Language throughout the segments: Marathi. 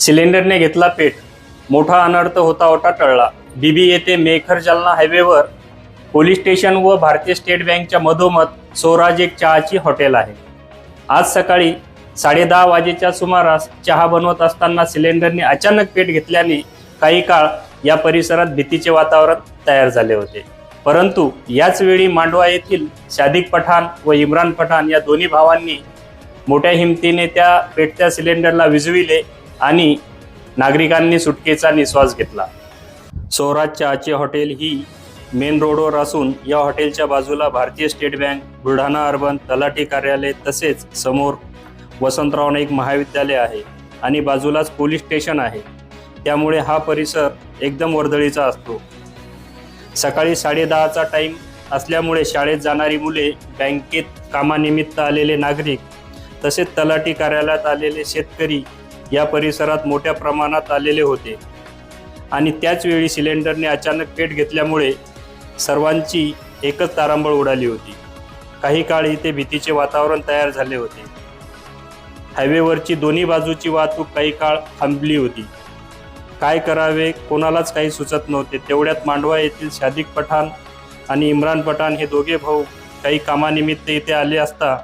सिलेंडरने घेतला पेट. मोठा अनर्थ होता होता टळला. बीबी येथे मेखर जालना हायवेवर पोलीस स्टेशन व भारतीय स्टेट बँकच्या मधोमध स्वराज एक चहाची हॉटेल आहे. आज सकाळी साडेदहा वाजेच्या सुमारास चहा बनवत असताना सिलेंडरने अचानक पेट घेतल्याने काही काळ या परिसरात भीतीचे वातावरण तयार झाले होते. परंतु याच वेळी मांडवा येथील शादिक पठाण व इम्रान पठाण या दोन्ही भावांनी मोठ्या हिमतीने त्या पेटत्या सिलेंडरला विझविले आणि नागरिकांनी सुटकेचा निश्वास घेतला. स्वराज चहाचे हॉटेल ही मेन रोडवर असून या हॉटेलच्या बाजूला भारतीय स्टेट बँक बुलढाणा अर्बन तलाठी कार्यालय तसेच समोर वसंतराव नाईक महाविद्यालय आहे आणि बाजूलाच पोलीस स्टेशन आहे. त्यामुळे हा परिसर एकदम वर्दळीचा असतो. सकाळी साडेदहाचा टाईम असल्यामुळे शाळेत जाणारी मुले बँकेत कामानिमित्त आलेले नागरिक तसेच तलाठी कार्यालयात आलेले शेतकरी या परिसरात मोठ्या प्रमाणात आलेले होते. आणि त्याचवेळी सिलेंडरने अचानक पेट घेतल्यामुळे सर्वांची एकच तारांबळ उडाली होती. काही काळ इथे भीतीचे वातावरण तयार झाले होते. हायवेवरची दोन्ही बाजूची वाहतूक काही काळ थांबली होती. काय करावे कोणालाच काही सुचत नव्हते. तेवढ्यात मांडवा येथील शादिक पठाण आणि इम्रान पठाण हे दोघे भाऊ काही कामानिमित्त इथे आले असता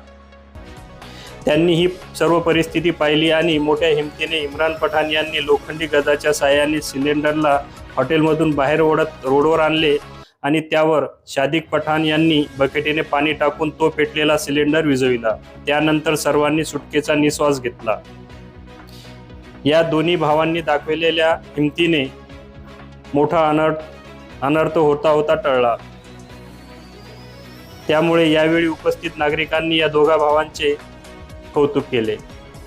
त्यांनी ही सर्व परिस्थिती पाहिली आणि मोठ्या हिमतीने इम्रान पठाण यांनी लोखंडी गजाच्या साह्याने सिलेंडरला हॉटेलमधून बाहेर ओढत रोडवर आणले आणि त्यावर शादिक पठाण यांनी बकेटीने पाणी टाकून तो पेटलेला सिलेंडर विझविला त्यानंतर सर्वांनी सुटकेचा निश्वास घेतला. या दोन्ही भावांनी दाखवलेल्या हिमतीने मोठा अनर्थ अनर्थ होता होता टळला. त्यामुळे यावेळी उपस्थित नागरिकांनी या दोघा भावांचे কৌতুক এলে